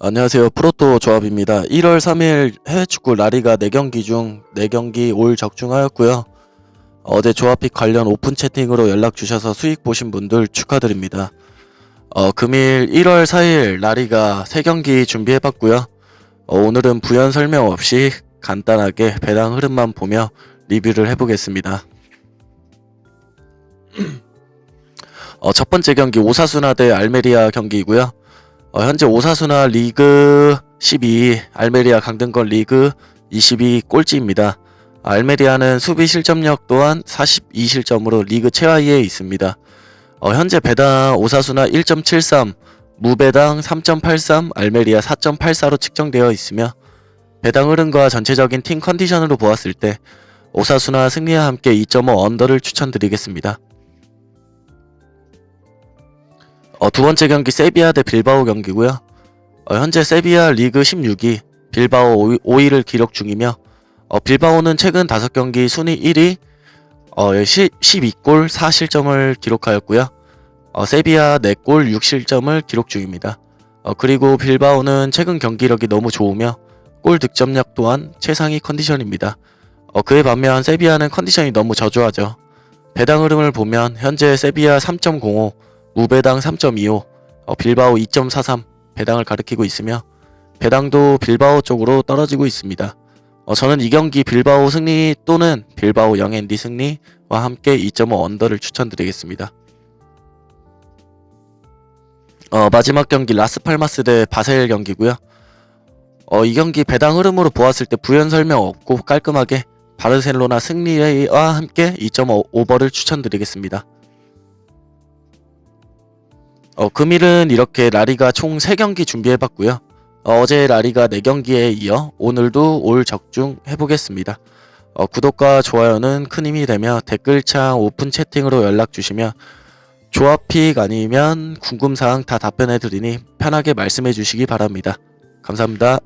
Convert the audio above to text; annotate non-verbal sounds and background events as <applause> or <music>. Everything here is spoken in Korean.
안녕하세요. 프로토 조합입니다. 1월 3일 해외 축구 라리가 4경기 중 4경기 올 적중하였고요. 어제 조합픽 관련 오픈 채팅으로 연락 주셔서 수익 보신 분들 축하드립니다. 어, 금일 1월 4일 라리가 3경기 준비해봤고요. 어, 오늘은 부연 설명 없이 간단하게 배당 흐름만 보며 리뷰를 해보겠습니다. <clears throat> 어, 첫 번째 경기 오사수나 대 알메리아 경기이고요. 어, 현재 오사수나 리그 12, 알메리아 강등권 리그 22 꼴찌입니다. 알메리아는 수비 실점력 또한 42실점으로 리그 최하위에 있습니다. 어, 현재 배당 오사수나 1.73, 무배당 3.83, 알메리아 4.84로 측정되어 있으며 배당 흐름과 전체적인 팀 컨디션으로 보았을 때 오사수나 승리와 함께 2.5 언더를 추천드리겠습니다. 어, 두 번째 경기 세비야 대 빌바오 경기고요. 어, 현재 세비야 리그 16위, 빌바오 5위, 를 기록 중이며 어, 빌바오는 최근 5경기 순위 1위, 어, 12골 4실점을 기록하였고요. 어, 세비야 4골 6실점을 기록 중입니다. 어, 그리고 빌바오는 최근 경기력이 너무 좋으며 골 득점력 또한 최상위 컨디션입니다. 어, 그에 반면 세비야는 컨디션이 너무 저조하죠. 배당 흐름을 보면 현재 세비야 3.05, 무배당 3.25, 어, 빌바오 2.43 배당을 가리키고 있으며 배당도 빌바오 쪽으로 떨어지고 있습니다. 어, 저는 이 경기 빌바오 승리 또는 빌바오 영앤디 승리와 함께 2.5 언더를 추천드리겠습니다. 어, 마지막 경기 라스팔마스 대 바셀 경기고요. 어, 이 경기 배당 흐름으로 보았을 때 부연 설명 없고 깔끔하게 바르셀로나 승리와 함께 2.5 오버를 추천드리겠습니다. 어, 금일은 이렇게 라리가 총 3경기 준비해봤고요. 어, 제 라리가 4경기에 이어 오늘도 올 적중 해보겠습니다. 어, 구독과 좋아요는 큰 힘이 되며 댓글창 오픈 채팅으로 연락 주시면 조합픽 아니면 궁금사항 다 답변해 드리니 편하게 말씀해 주시기 바랍니다. 감사합니다.